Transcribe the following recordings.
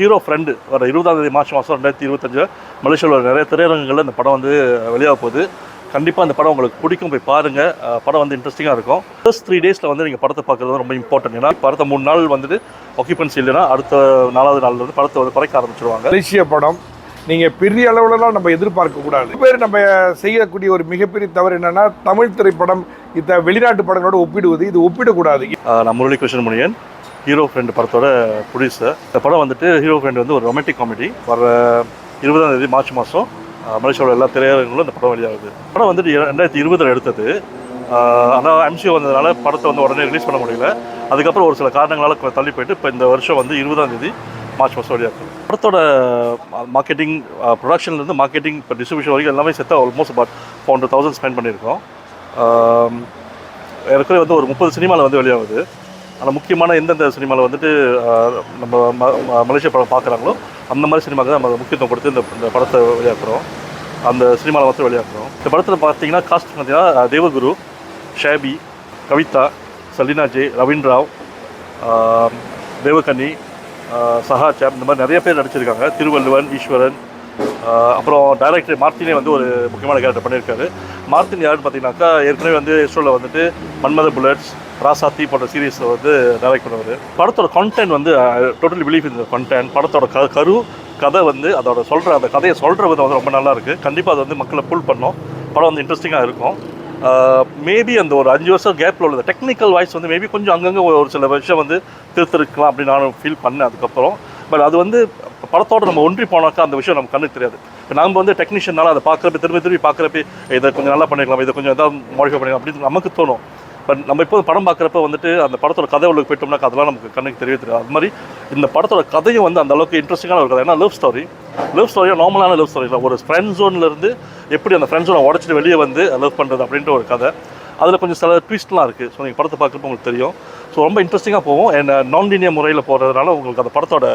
Hero friend வர இருபதாம் தேதி மார்ச் மாதம் ரெண்டாயிரத்தி இருபத்தஞ்சு மலேசியாவில் நிறைய திரையரங்குகளில் இந்த படம் வந்து வெளியாக போகுது. கண்டிப்பாக இந்த படம் உங்களுக்கு பிடிக்கும் போய் பாருங்கள் படம் வந்து இன்ட்ரெஸ்டிங்காக இருக்கும். ஃபர்ஸ்ட் த்ரீ டேஸில் வந்து நீங்கள் படத்தை பார்க்குறது ரொம்ப இம்பார்ட்டன்ட் ஏன்னா படத்தை மூணு நாள் வந்துட்டு ஆக்கியபன்சி இல்லைன்னா அடுத்த நாலாவது நாள் வந்து படத்தை வந்து குறைக்க ஆரம்பிச்சிருவாங்க. மலேசிய படம் நீங்கள் பெரிய அளவுலலாம் நம்ம எதிர்பார்க்க கூடாது. பேர் நம்ம செய்யக்கூடிய ஒரு மிகப்பெரிய தவறு என்னன்னா தமிழ் திரைப்படம் இந்த வெளிநாட்டு படங்களோட ஒப்பிடுவது. இது ஒப்பிடக்கூடாது நான் முரளி கிருஷ்ணன் முனியன். ஹீரோ ஃப்ரெண்டு படத்தோட ப்ரொடியூசர் இந்த படம் வந்துட்டு ஹீரோ ஃப்ரெண்டு வந்து ஒரு ரொமான்டிக் காமெடி வர இருபதாம் தேதி மார்ச் மாதம் மலேசியாவோட எல்லா திரையரங்களும் இந்த படம் வெளியாகுது. படம் வந்துட்டு ரெண்டாயிரத்தி இருபதில் எடுத்தது. ஆனால் எம்சிஓ வந்ததுனால படத்தை வந்து உடனே ரிலீஸ் பண்ண முடியல. அதுக்கப்புறம் ஒரு சில காரணங்களால் தள்ளி போயிட்டு இப்போ இந்த வருஷம் வந்து இருபதாம் தேதி மார்ச் மாதம் வெளியாகுது. படத்தோட மார்க்கெட்டிங் ப்ரொடக்ஷன்லேருந்து மார்க்கெட்டிங் இப்போ டிஸ்ட்ரிபியூஷன் வரைக்கும் எல்லாமே சேர்த்தா almost about four hundred thousand spend பண்ணியிருக்கோம். ஏற்கனவே வந்து ஒரு முப்பது சினிமாவில் வந்து வெளியாகுது. ஆனால் முக்கியமான எந்தெந்த சினிமாவில் வந்துட்டு நம்ம ம- ம- படம் பார்க்குறாங்களோ அந்த மாதிரி சினிமாவுக்கு தான் நம்ம முக்கியத்துவம் கொடுத்து இந்த இந்த படத்தை வெளியாக்குறோம். அந்த சினிமாவில் மட்டும் வெளியாக்குறோம். இந்த படத்தில் பார்த்தீங்கன்னா காஸ்ட் பார்த்தீங்கன்னா தேவகுரு ஷேபி கவிதா சலீனா ஜே ரவீன் ராவ் ஆஹ், தேவகன்னி சஹா இந்த மாதிரி நிறைய பேர் நடிச்சிருக்காங்க. திருவள்ளுவன் ஈஸ்வரன் அப்புறம் டைரக்டர் மார்த்தினே வந்து ஒரு முக்கியமான கேரக்டர் பண்ணியிருக்காரு. மார்த்தின் யாருன்னு பார்த்தீங்கன்னாக்கா ஏற்கனவே வந்து இஸ்ரோவில் வந்துட்டு மன்மத புல்லட்ஸ் ராசாத்தி போன்ற சீரீஸில் வந்து டைரக்ட் பண்ணுவார். படத்தோட கண்டென்ட் வந்து டோட்டலி பிலீஃப் இந்த கண்டென்ட் படத்தோட க கரு கதை வந்து அதோட சொல்கிற அந்த கதையை சொல்கிற விதம் வந்து ரொம்ப நல்லா இருக்குது கண்டிப்பாக அது வந்து மக்களை புல் பண்ணோம். படம் வந்து இன்ட்ரெஸ்டிங்காக இருக்கும். மேபி அந்த ஒரு அஞ்சு வருஷம் கேப்பில் உள்ள டெக்னிக்கல் வாய்ஸ் வந்து மேபி கொஞ்சம் அங்கங்கே ஒரு சில விஷயம் வந்து திருத்திருக்கலாம் அப்படின்னு நானும் ஃபீல் பண்ணேன் அதுக்கப்புறம். பட் அது வந்து படத்தோட நம்ம ஒன்றி போனாக்கா அந்த விஷயம் நமக்கு கண்ணுக்கு தெரியாது. இப்போ நம்ம வந்து டெக்னீஷியனால அதை பார்க்குறப்ப திரும்பி திரும்பி பார்க்குறப்ப இதை கொஞ்சம் நல்லா பண்ணிக்கலாம் இதை கொஞ்சம் எதாவது மாடிஃபை பண்ணிக்கலாம் அப்படின்னு நமக்கு தோணும். பட் நம்ம இப்போ படம் பார்க்குறப்ப வந்துட்டு அந்த படத்தோட கதை உள்ள போயிட்டோம்னா அதெல்லாம் நமக்கு கண்ணுக்கு தெரியவே தெரியாது அது மாதிரி இந்த படத்தோட கதையும் வந்து அந்த அளவுக்கு இன்ட்ரெஸ்டிங்கான ஒரு கதை. ஏன்னா லவ் ஸ்டோரி லவ் ஸ்டோரியாக நார்மலான லவ் ஸ்டோரி இல்லை. ஒரு ஃப்ரெண்ட் ஜோன்லேருந்து எப்படி அந்த ஃப்ரெண்ட் ஜோனை உடச்சிட்டு வெளியே வந்து லவ் பண்ணுறது அப்படின்ற ஒரு கதை. அதில் கொஞ்சம் சில ட்விஸ்ட்லாம் இருக்குது ஸோ நீங்கள் படத்தை பார்க்குறப்ப உங்களுக்கு தெரியும். ஸோ ரொம்ப இன்ட்ரெஸ்டிங்காக போகும். அண்ட் நான் uh, லீனியர் முறையில் போகிறதுனால உங்களுக்கு அந்த படத்தோட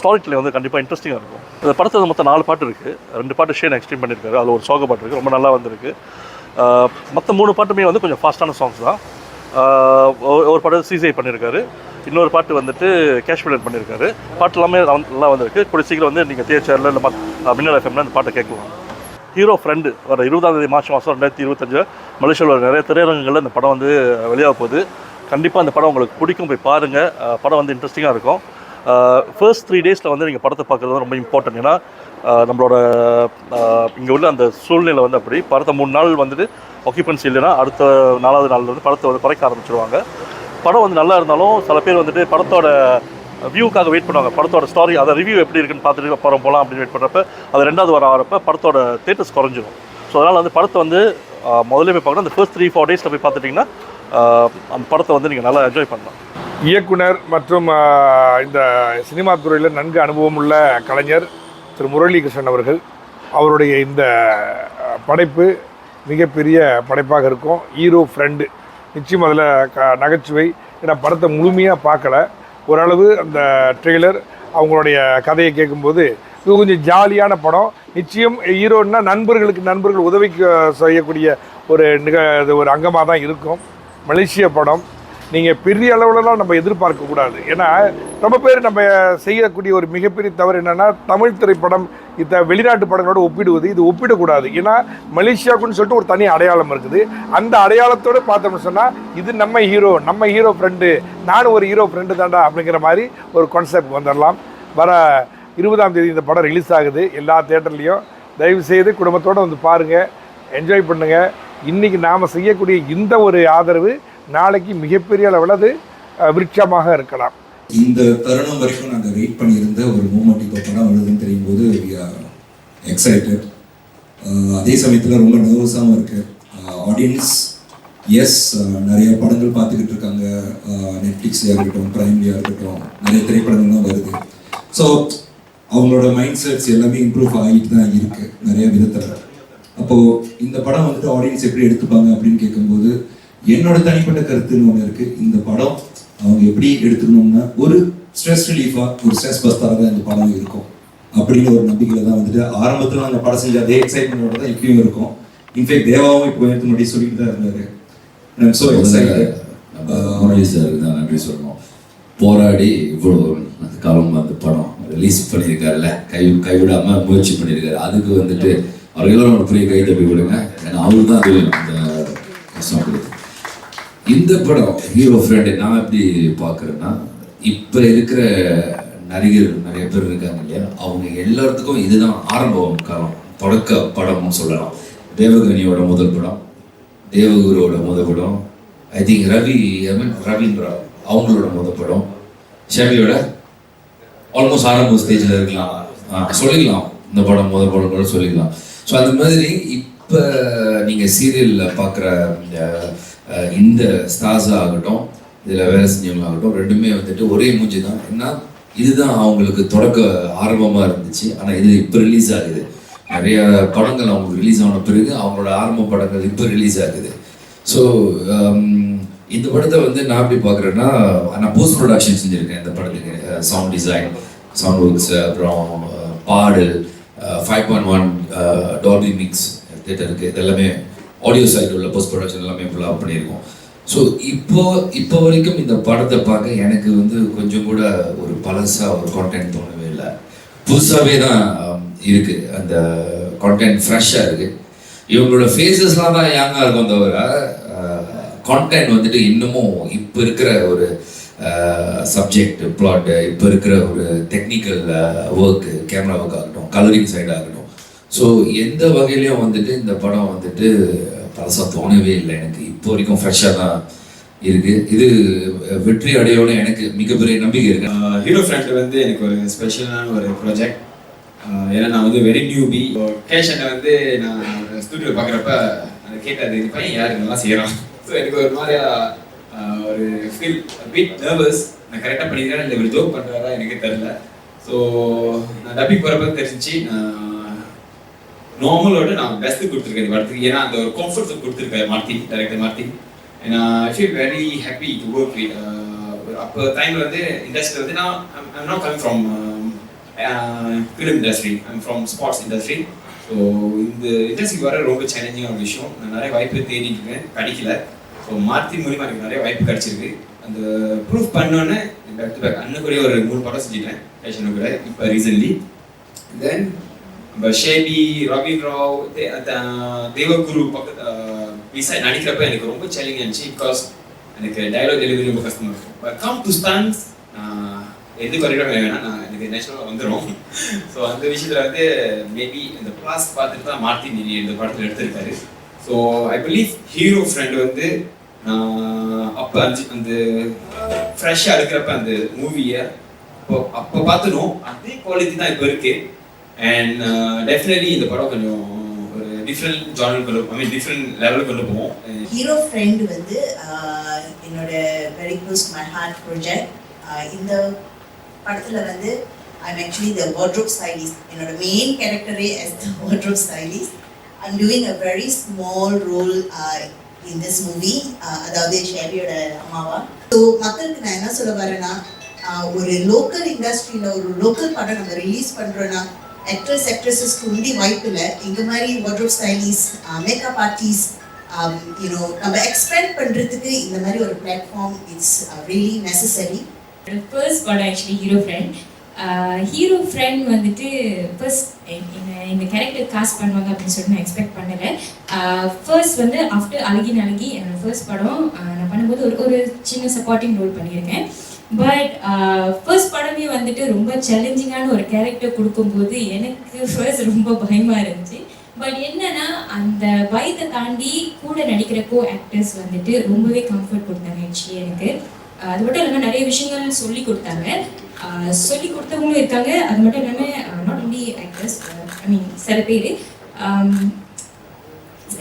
ஸ்டோரி டெல்லிங் வந்து கண்டிப்பாக இன்ட்ரெஸ்டிங்காக இருக்கும். இந்த படத்தில் மொத்தம் நாலு பாட்டு இருக்குது ரெண்டு பாட்டு ஷேன் எக்ஸ்ட்ரீம் பண்ணியிருக்காரு அதில் ஒரு சோக பாட்டு இருக்குது ரொம்ப நல்லா வந்திருக்கு. மற்ற மூணு பாட்டுமே வந்து கொஞ்சம் ஃபாஸ்ட்டான சாங்ஸ் தான். ஒரு- பாட்டு சிசிஐ பண்ணியிருக்காரு இன்னொரு பாட்டு வந்துட்டு கேஷ் பண்ணியிருக்காரு பாட்டு எல்லாமே நல்லா- வந்திருக்கு. கூடிய சீக்கிரம் வந்து நீங்கள் தியேட்டரில் இல்லை மின்னல் எஃப்எம்ல அந்த பாட்டை கேட்கலாம். ஹீரோ ஃப்ரெண்டு வர இருபதாம் தேதி மார்ச் மாதம் ரெண்டாயிரத்தி இருபத்தஞ்சு மலேசியாவில் நிறைய திரையரங்குகளில் இந்த படம் வந்து வெளியாக போகுது. கண்டிப்பாக அந்த படம் உங்களுக்கு பிடிக்கும் போய் பாருங்கள் படம் வந்து இன்ட்ரெஸ்டிங்காக இருக்கும். ஃபர்ஸ்ட் த்ரீ டேஸில் வந்து நீங்கள் படத்தை பார்க்குறது வந்து ரொம்ப இம்பார்ட்டன்ட் ஏன்னா நம்மளோட இங்கே உள்ள அந்த சூழ்நிலை வந்து அப்படி. படத்தை மூணு நாள் வந்துட்டு ஆக்கியபன்சி இல்லைன்னா அடுத்த நாலாவது நாள் வந்து படத்தை வந்து குறைக்க ஆரம்பிச்சிருவாங்க. படம் வந்து நல்லா இருந்தாலும் சில பேர் வந்துட்டு படத்தோட வியூக்காக வெயிட் பண்ணுவாங்க. படத்தோட ஸ்டாரி அதை ரிவ்யூ எப்படி இருக்குன்னு பார்த்துட்டு படம் போகலாம் அப்படின்னு வெயிட் பண்ணுறப்ப அது ரெண்டாவது வாரம் ஆகிறப்ப படத்தோட தேட்டர்ஸ் குறைஞ்சிரும். ஸோ அதனால் வந்து படத்தை வந்து முதல்ல போய் பார்க்கணும். அந்த ஃபர்ஸ்ட் த்ரீ ஃபோர் டேஸில் போய் பார்த்துட்டிங்கன்னா அந்த படத்தை வந்து நீங்கள் நல்லா என்ஜாய் பண்ணலாம். இயக்குனர் மற்றும் இந்த சினிமா துறையில் நன்கு அனுபவம் உள்ள கலைஞர் திரு முரளிகிருஷ்ணன் அவர்கள் அவருடைய இந்த படைப்பு மிகப்பெரிய படைப்பாக இருக்கும். Hero friend. நிச்சயம் அதில் க நகைச்சுவை. ஏன்னா படத்தை முழுமையாக பார்க்கல. ஓரளவு அந்த ட்ரெய்லர் அவங்களுடைய கதையை கேட்கும்போது இது கொஞ்சம் ஜாலியான படம். நிச்சயம் ஹீரோன்னா நண்பர்களுக்கு நண்பர்கள் உதவி செய்யக்கூடிய ஒரு நிக ஒரு அங்கமாக தான் இருக்கும். மலேசிய படம். நீங்கள் பெரிய அளவுலலாம் நம்ம எதிர்பார்க்கக்கூடாது ஏன்னா ரொம்ப பேர் நம்ம செய்யக்கூடிய ஒரு மிகப்பெரிய தவறு என்னென்னா தமிழ் திரைப்படம் இந்த வெளிநாட்டு படங்களோட ஒப்பிடுவது இது ஒப்பிடக்கூடாது. ஏன்னா மலேசியாவுக்குன்னு சொல்லிட்டு ஒரு தனி அடையாளம் இருக்குது. அந்த அடையாளத்தோடு பார்த்தோம்னு சொன்னால் இது நம்ம ஹீரோ நம்ம ஹீரோ ஃப்ரெண்டு நானும் ஒரு ஹீரோ ஃப்ரெண்டு தான்டா அப்படிங்கிற மாதிரி ஒரு கான்செப்ட் வந்துடலாம் வர இருபதாம் தேதி இந்த படம் ரிலீஸ் ஆகுது. எல்லா தேட்டர்லேயும். தயவு செய்து குடும்பத்தோடு வந்து பாருங்கள் என்ஜாய் பண்ணுங்கள் இன்றைக்கி நாம் செய்யக்கூடிய இந்த ஒரு ஆதரவு நாளைக்கு மிகப்பெரிய அளவில் அது விருட்சமாக இருக்கலாம். இந்த தருணம் வரைக்கும் நாங்கள் வெயிட் பண்ணியிருந்த ஒரு மூமெண்ட் இப்போ படம் வருதுன்னு தெரியும் போது எக்ஸைட்டட் அதே சமயத்தில் ரொம்ப நர்வஸாகவும் இருக்கு. ஆடியன்ஸ் எஸ் நிறைய படங்கள் பார்த்துக்கிட்டு இருக்காங்க. நெட்ஃப்ளிக்ஸ்லையாக இருக்கட்டும் ப்ரைம்லையாக இருக்கட்டும் நிறைய திரைப்படங்கள்லாம் வருது. ஸோ அவங்களோட மைண்ட் செட்ஸ் எல்லாமே இம்ப்ரூவ் ஆகிட்டு தான் இருக்குது நிறைய விதத்தில். அப்போது இந்த படம் வந்துட்டு ஆடியன்ஸ் எப்படி எடுத்துப்பாங்க அப்படின்னு கேட்கும்போது என்னோட தனிப்பட்ட கருத்துன்னு ஒன்று இருக்கு. இந்த படம் அவங்க எப்படி எடுத்துக்கணும்னா ஒரு ஸ்ட்ரெஸ் ரிலீஃபா ஒரு ஸ்ட்ரெஸ் பஸ்டாக தான் இந்த படம் இருக்கும். அப்படின்னு ஒரு நம்பிக்கையில தான் வந்துட்டு ஆரம்பத்தில் நாங்கள் படம் செஞ்ச அதே எக்ஸைட்மெண்டோட தான் இப்பயும் இருக்கும். இன்ஃபேக்ட் தேவாவும் இப்போ எடுத்து முன்னாடி சொல்லிட்டு தான் இருந்தாரு. ஸோ எக்ஸைட்டட் தான் நன்றி சொல்லணும். போராடி இவ்வளோ காலம் அந்த படம் ரிலீஸ் பண்ணியிருக்காருல்ல. கை கைவிடாம முயற்சி பண்ணியிருக்காரு. அதுக்கு வந்துட்டு அவர் எல்லாரும் ஒரு பெரிய கை தப்பி விடுங்க. ஏன்னா அவரு தான் இந்த கஷ்டம் கொடுத்து இந்த படம் ஹீரோ ஃப்ரெண்டு நான் எப்படி பார்க்குறேன்னா இப்போ இருக்கிற நடிகர் நிறைய பேர் இருக்காங்க இல்லையா? அவங்க எல்லாத்துக்கும் இதுதான் ஆரம்பம் காலம். தொடக்க படம்னு சொல்லலாம். தேவகனியோட முதல் படம் தேவகுருவோட முதல் படம் I think Ravi I mean Ravindra அவங்களோட முதல் படம். ஷமியோட ஆல்மோஸ்ட் ஆரம்ப ஸ்டேஜில் இருக்கலாம். சொல்லிக்கலாம். இந்த படம் முதல் படம் கூட சொல்லிக்கலாம். ஸோ அந்த மாதிரி இப்போ நீங்கள் சீரியலில் பார்க்குற இந்த ஸ்டார்ஸாக ஆகட்டும் இதில் வேலை செஞ்சவங்களாகட்டும் ரெண்டுமே வந்துட்டு ஒரே மூஞ்சி தான். ஏன்னா இதுதான் அவங்களுக்கு தொடக்க ஆரம்பமாக இருந்துச்சு. ஆனால் இது இப்போ ரிலீஸ் ஆகுது. நிறைய படங்கள் அவங்களுக்கு ரிலீஸ் ஆன பிறகு அவங்களோட ஆரம்ப படங்கள் இப்போ ரிலீஸ் ஆகுது. ஸோ இந்த படத்தை வந்து நான் எப்படி பார்க்குறேன்னா நான் போஸ்ட் ப்ரொடக்ஷன் செஞ்சுருக்கேன் இந்த படத்துக்கு. சவுண்ட் டிசைன் சவுண்ட் ஒர்க்ஸ் அப்புறம் பாடல் five point one Dolby mix தேட்டருக்கு இதெல்லாமே ஆடியோ சைடு உள்ள போஸ்ட் ப்ரொடக்ஷன் எல்லாமே ஃபுல்லாக பண்ணியிருக்கோம். ஸோ இப்போ இப்போ வரைக்கும் இந்த படத்தை பார்க்க எனக்கு வந்து கொஞ்சம் கூட ஒரு பழசாக ஒரு கான்டென்ட் தோணவே இல்லை. புதுசாகவே தான் இருக்குது அந்த கான்டென்ட் ஃப்ரெஷ்ஷாக இருக்குது இவங்களோட ஃபேஸஸ்லாம் தான் யாங்காக இருக்கும் தவிர கான்டென்ட் வந்துட்டு இன்னமும் இப்போ இருக்கிற ஒரு சப்ஜெக்ட் பிளாட்டு இப்போ இருக்கிற ஒரு டெக்னிக்கல் ஒர்க்கு கேமரா ஒர்க் ஆகட்டும் கலரிங் சைடாகட்டும் ஸோ எந்த வகையிலையும் வந்துட்டு இந்த படம் வந்துட்டு பழசாக தோணவே இல்லை எனக்கு. இப்போ வரைக்கும் ஃப்ரெஷ்ஷாக தான் இருக்கு. இது வெற்றி அடையோட எனக்கு மிகப்பெரிய நம்பிக்கை இருக்கு. ஹீரோ ஃப்ரெண்ட் வந்து எனக்கு ஒரு ஸ்பெஷலான ஒரு ப்ராஜெக்ட் ஏன்னா நான் வந்து வெரி நியூபி கேஷனை வந்து நான் ஸ்டூடியோ பார்க்குறப்ப அதை கேட்டது இது பையன் யார்? நல்லா செய்கிறான் ஸோ எனக்கு ஒரு மாதிரியா ஒரு ஃபீல் பிட் நர்வஸ் நான் கரெக்டாக பண்ணிக்கிறேன் இல்லை இவர் ஜோக் பண்ணுறாரா எனக்கு தெரில ஸோ நான் டப்பிங் போகிறப்ப தெரிஞ்சிச்சு. நான் நார்மலோட நான் பெஸ்ட் கொடுத்துருக்கேன். இந்த படத்துக்கு. ஏன்னா அந்த ஒரு கம்ஃபர்ட் கொடுத்துருக்கேன் Marthi director Marthi and I feel very happy to work with அப்போ டைமில் வந்து இண்டஸ்ட்ரி வந்து நான் I'm not coming from film industry I'm from sports industry so இந்த இண்டஸ்ட்ரிக்கு வர ரொம்ப சேலஞ்சிங்கான விஷயம். நான் நிறைய வாய்ப்பு தேடிட்டு இருக்கேன். கிடைக்கல ஸோ மார்த்தி மூலிமா எனக்கு நிறைய வாய்ப்பு கிடைச்சிருக்கு. அந்த ப்ரூஃப் பண்ணோன்னே பேக் டு பேக் அண்ணன் கூட ஒரு மூணு படம் செஞ்சுட்டேன். ஃபேஷன் கூட இப்போ ரீசன்ட்லி தென் ஷேபி ரவீன் ராவ் தே- தேவகுரு பக்கத்து விசாய் நடிக்கிறப்ப எனக்கு ரொம்ப சேலஞ்ச் இருந்துச்சு பிகாஸ் எனக்கு டைலாக் டெலிவரி ரொம்ப கஷ்டமாக இருக்கும் பட் கம் டு ஸ்டான்ஸ் எது குறையிடம் வேணா நான் எனக்கு நேச்சுரலாக வந்துடும் ஸோ அந்த விஷயத்தில் வந்து மேபி இந்த கிளாஸ் பார்த்துட்டு தான் மார்த்தி நீ இந்த படத்தில் எடுத்திருக்காரு. So I believe hero friend வந்து அப்போ அஞ்சு அந்த ஃப்ரெஷ்ஷாக இருக்கிறப்ப அந்த மூவியை அப்போ அப்போ பார்த்துடும் அதே குவாலிட்டி தான் இப்போ இருக்குது அண்ட் டெஃபினெட்லி uh, இந்த படம் கொஞ்சம் ஒரு டிஃப்ரெண்ட் ஜானல் கொண்டு ஐ மீன் டிஃப்ரெண்ட் லெவலுக்கு கொண்டு போவோம் ஹீரோ ஃப்ரெண்ட் வந்து uh, என்னோட very close my heart project இந்த படத்தில் வந்து I'm actually the wardrobe stylist என்னோட main கேரக்டரே as the wardrobe stylist I'm doing a very small role in this movie அதாவது ஷேரியோட அம்மாவா. ஸோ மக்களுக்கு நான் என்ன சொல்ல வரேன்னா uh, ஒரு லோக்கல் இண்டஸ்ட்ரியில் ஒரு லோக்கல் படம் நம்ம ரிலீஸ் பண்ணுறோன்னா ஆக்ட்ரஸ் ஆக்ட்ரஸஸ்க்கு உண்டி வாய்ப்பில் இந்த மாதிரி wardrobe stylist makeup artist you know நம்ம எக்ஸ்பேண்ட் பண்ணுறதுக்கு இந்த மாதிரி ஒரு platform it's really necessary first படம் actually hero friend hero friend வந்துட்டு ஃபர்ஸ்ட் இந்த கேரக்டர் காஸ்ட் பண்ணுவாங்க அப்படின்னு சொல்லிட்டு நான் எக்ஸ்பெக்ட் பண்ணலை. ஃபர்ஸ்ட் வந்து ஆஃப்டர் அழகி அழகி என்னோட ஃபர்ஸ்ட் படம் நான் பண்ணும்போது ஒரு ஒரு சின்ன சப்போர்ட்டிங் ரோல் பண்ணியிருக்கேன். பட் ஃபர்ஸ்ட் uh, படமே வந்துட்டு ரொம்ப சேலஞ்சிங்கான ஒரு கேரக்டர் கொடுக்கும்போது எனக்கு ஃபர்ஸ்ட் ரொம்ப பயமாக இருந்துச்சு. பட் என்னன்னா அந்த பயத்தை தாண்டி கூட நடிக்கிற கோ ஆக்டர்ஸ் வந்துட்டு ரொம்பவே கம்ஃபர்ட் கொடுத்தாங்க ஆக்சுவலி எனக்கு. Uh, அது மட்டும் இல்லாமல் நிறைய விஷயங்கள் சொல்லி கொடுத்தாங்க. Uh, சொல்லி கொடுத்தவங்களும் இருக்காங்க. அது மட்டும் இல்லாமல் not only actors I mean சில பேர் um,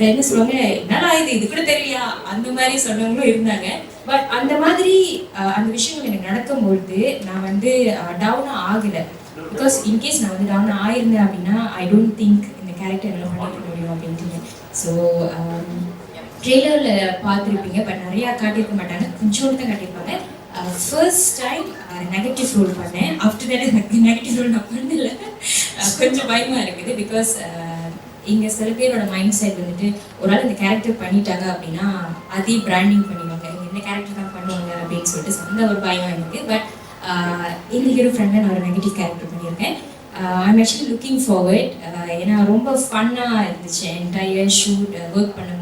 என்ன சொல்லுவாங்க? என்னடா இது இது கூட தெரியலையா? அந்த மாதிரி சொன்னவங்களும் இருந்தாங்க. பட் அந்த மாதிரி அந்த விஷயங்கள் எனக்கு நடக்கும்பொழுது நான் வந்து டவுனாக ஆகலை. பிகாஸ் இன்கேஸ் நான் வந்து டவுன் ஆயிருந்தேன் அப்படின்னா ஐ டோன்ட் திங்க் இந்த கேரக்டர் என்னால் பண்ணிக்க முடியும் அப்படின்ட்டு. ஸோ ட்ரெய்லரில் um, பார்த்துருப்பீங்க பட் நிறையா காட்டியிருக்க மாட்டாங்க. கொஞ்சோண்டு தான் காட்டியிருப்பாங்க. ஃபர்ஸ்ட் டைம் நெகட்டிவ் ரோல் பண்ணேன். ஆஃப்டர் தட் நெகட்டிவ் ரோல் நான் பண்ணல. கொஞ்சம் பயமாக இருக்குது. பிகாஸ் இங்கே சில பேரோட மைண்ட் செட் வந்துட்டு ஒரு ஆள் இந்த கேரக்டர் பண்ணிட்டாங்க அப்படின்னா அதே பிராண்டிங் பண்ணிடுவாங்க. இந்த கேரக்டர் தான் பண்ணுவாங்க அப்படின்னு சொல்லிட்டு அந்த ஒரு பயம் எனக்கு. பட் இந்த ஹீரோ ஃப்ரெண்டில் நான் ஒரு நெகட்டிவ் கேரக்டர் பண்ணியிருக்கேன். ஐம் ஆக்சுவலி லுக்கிங் ஃபார்வர்ட் ஏன்னா ரொம்ப ஃபன்னாக இருந்துச்சு. என்டையர் ஷூட் ஒர்க் பண்ணும்போது.